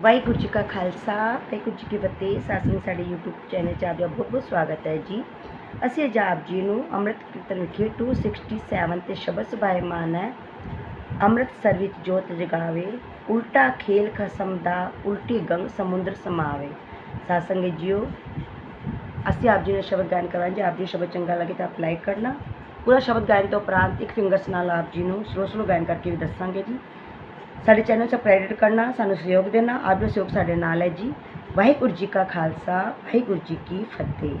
ਵਾਹਿਗੁਰੂ ਜੀ ਕਾ ਖਾਲਸਾ, ਵਾਹਿਗੁਰੂ ਜੀ ਕੀ ਫਤਿਹ। ਸਾਸਨੀ ਸਾਡੇ YouTube channel 'ਚ ਆਪਦਾ ਬਹੁਤ ਬਹੁਤ ਸਵਾਗਤ ਹੈ ਜੀ। ਅਸੀਂ ਅੱਜ ਆਪ ਜੀ ਨੂੰ ਅੰਮ੍ਰਿਤ ਕੀਰਤਨ ਵਿਖੇ 267 ਤੇ ਸ਼ਬਦ ਸੁਭਾਇਮਾਨ ਹੈ। ਅੰਮ੍ਰਿਤਸਰ ਵਿੱਚ ਜੋਤ ਜਗਾਵੇ, ਉਲਟਾ ਖੇਲ ਖਸਮ ਦਾ ਉਲਟੀ ਗੰਗ ਸਮੁੰਦਰ ਸਮਾਵੇ। ਸਾਧ ਸੰਗਤ ਜੀਓ, ਅਸੀਂ ਆਪ ਜੀ ਨੂੰ ਸ਼ਬਦ ਗਾਇਨ ਕਰਾਂਗੇ। ਆਪ ਜੀ ਨੂੰ ਸ਼ਬਦ ਚੰਗਾ ਲੱਗੇ ਤਾਂ ਆਪ ਲਾਈਕ ਕਰਨਾ। ਪੂਰਾ ਸ਼ਬਦ ਗਾਇਨ ਤੋਂ ਉਪਰੰਤ ਇੱਕ ਫਿੰਗਰਸ ਨਾਲ ਆਪ ਜੀ ਨੂੰ ਸਲੋ ਸਲੋ ਗਾਇਨ ਕਰਕੇ ਵੀ ਦੱਸਾਂਗੇ ਜੀ। ਸਾਡੇ ਚੈਨਲ ਸਬਸਕ੍ਰਾਈਬ ਕਰਨਾ ਸਾਨੂੰ ਸਹਿਯੋਗ ਦੇਣਾ ਆਪ ਦਾ ਸਹਿਯੋਗ ਸਾਡੇ ਨਾਲ ਹੈ ਜੀ ਵਾਹਿਗੁਰੂ ਜੀ ਕਾ ਖਾਲਸਾ ਵਾਹਿਗੁਰੂ ਜੀ ਕੀ ਫਤਿਹ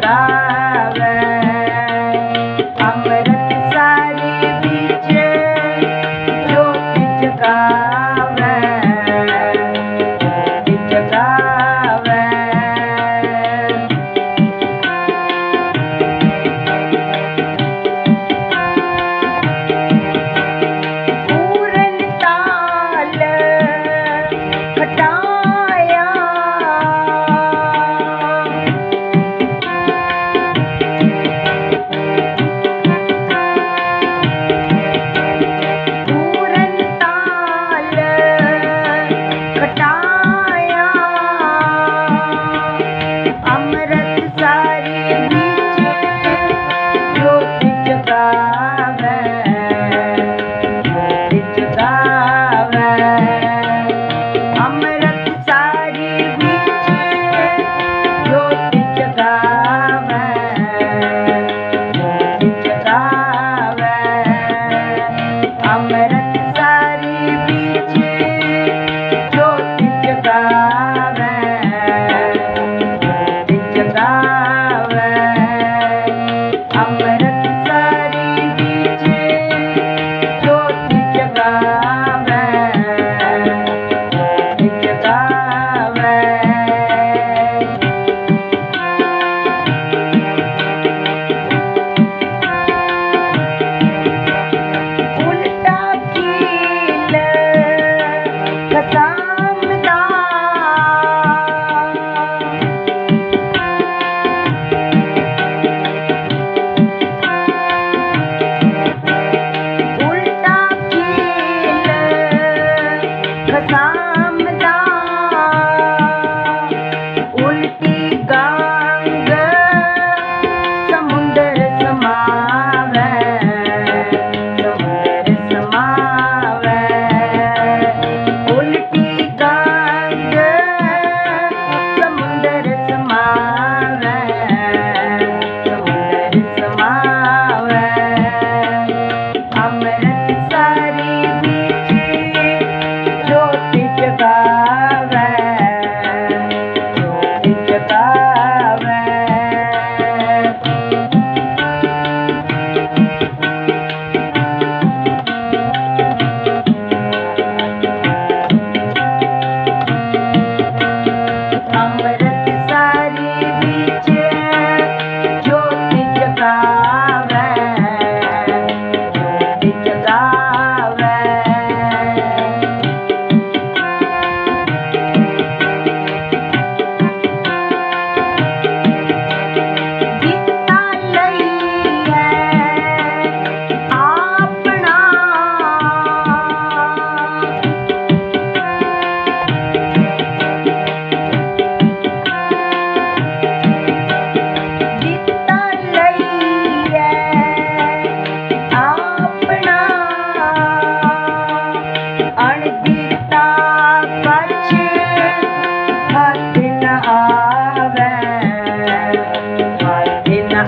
Bye.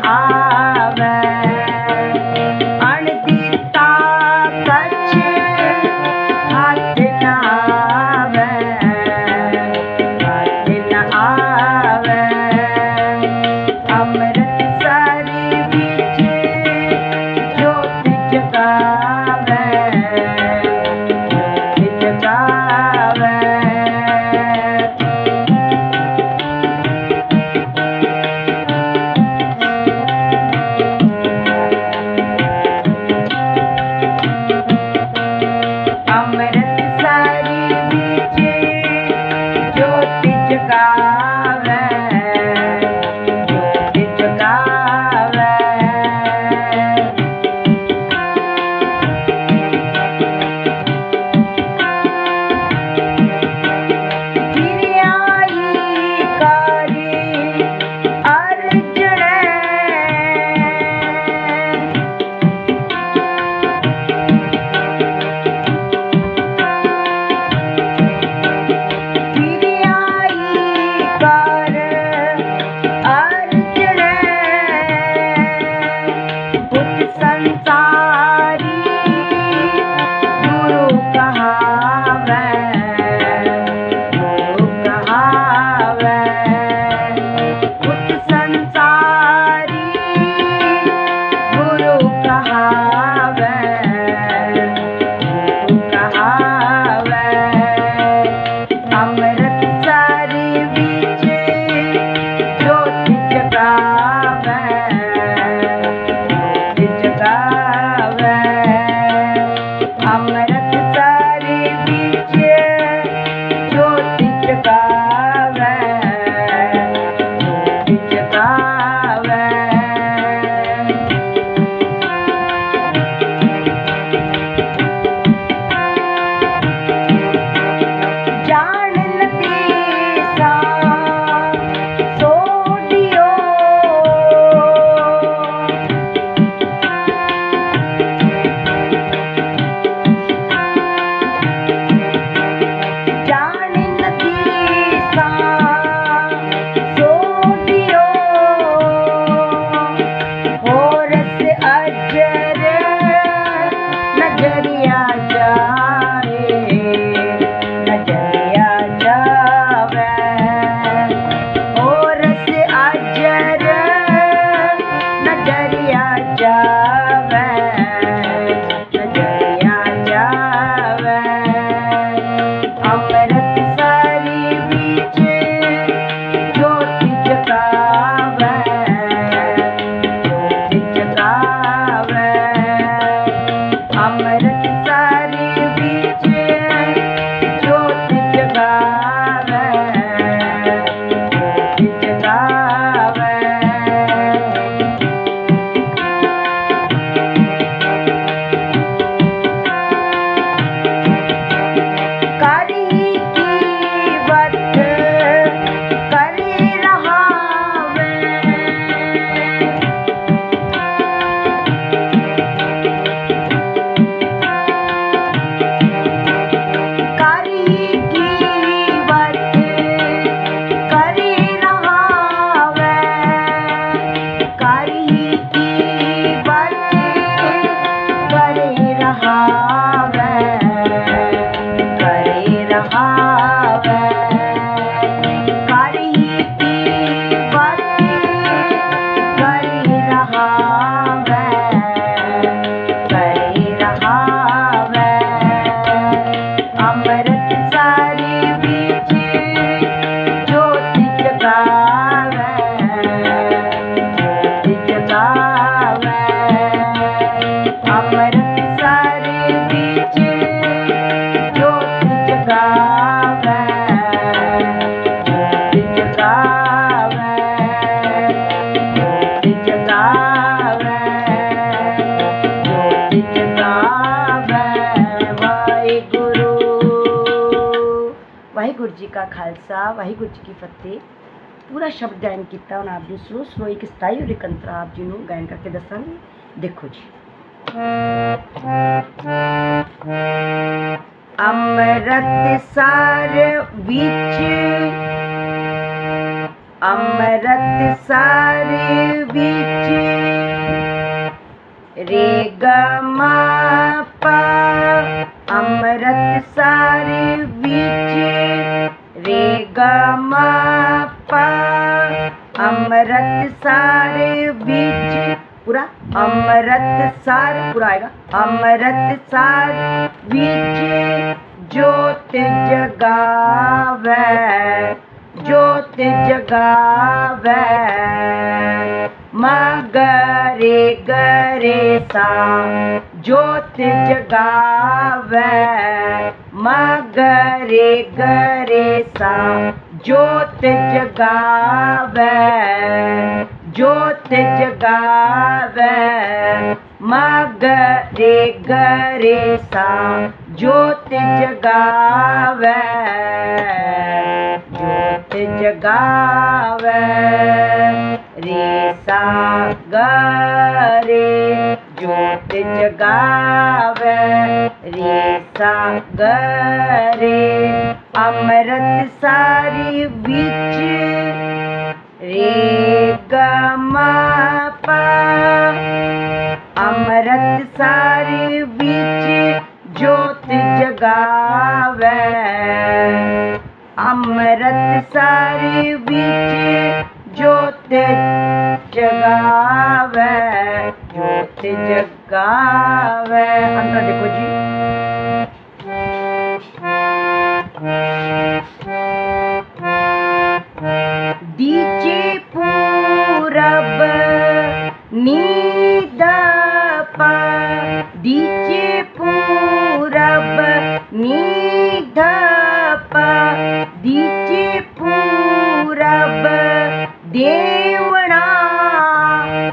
I. जी का खालसा वाहगुरु जी की फतेह। पूरा शब्द गायन किया आप जी स्लो स्लो एक स्थायी और एक अंतर आप जी ने गायन करके दसागे देखो जी। अमृत सार बीच अमृत सार बीच रे ग अमृत सार बीच अमृत सारे बीज। पूरा? अमृत सार, पूरा आएगा। अमृत सार बीच ज्योत जगावे ज्योत जगावे मगरे गरे सा ज्योत जगावे म गरे गरे सा ज्योत जगावे ज्योत जगावे। म गरे गरे सा ज्योत जगावे ज्योत जगावे। रेसा गरे ज्योत जगावे। रे सागरे, अमृत सारी बिच, रे अमृत सारी बिच, ज्योत जगावे। अमृत सारी बीच, ज्योत जगावे ज्योत जगावे। अंदर देखो जी। DJ Purab Nidapa DJ Purab Nidapa DJ Purab Devana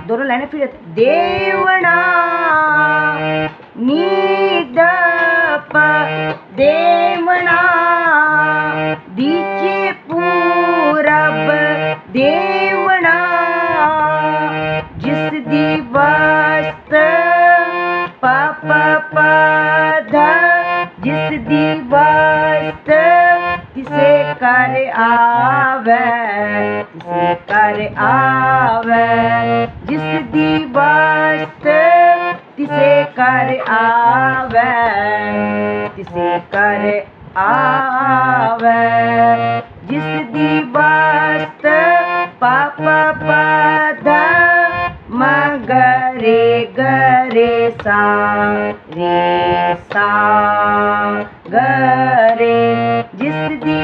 दोनों लाइनें फिर देवना नीदप देव आवे किसे कर आवे, जिस दी वस्त किसे कर आवे किसे कर आवे, जिस दी वस्त प प प मगरे गरे सा, रे सा, गरे, जिस दी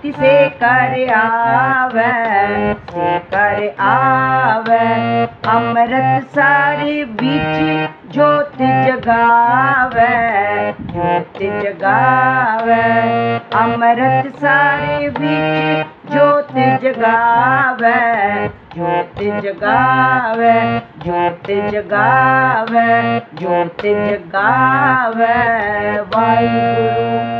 वस्त तिसे कर आवे, से कर आवे। अमृत सारे बीच जोत जगावे जोत जगावे अमृत सारे बीच जोत जगावे जोत जगावे जोत जगावे जोत जगावे वाहिगुरु।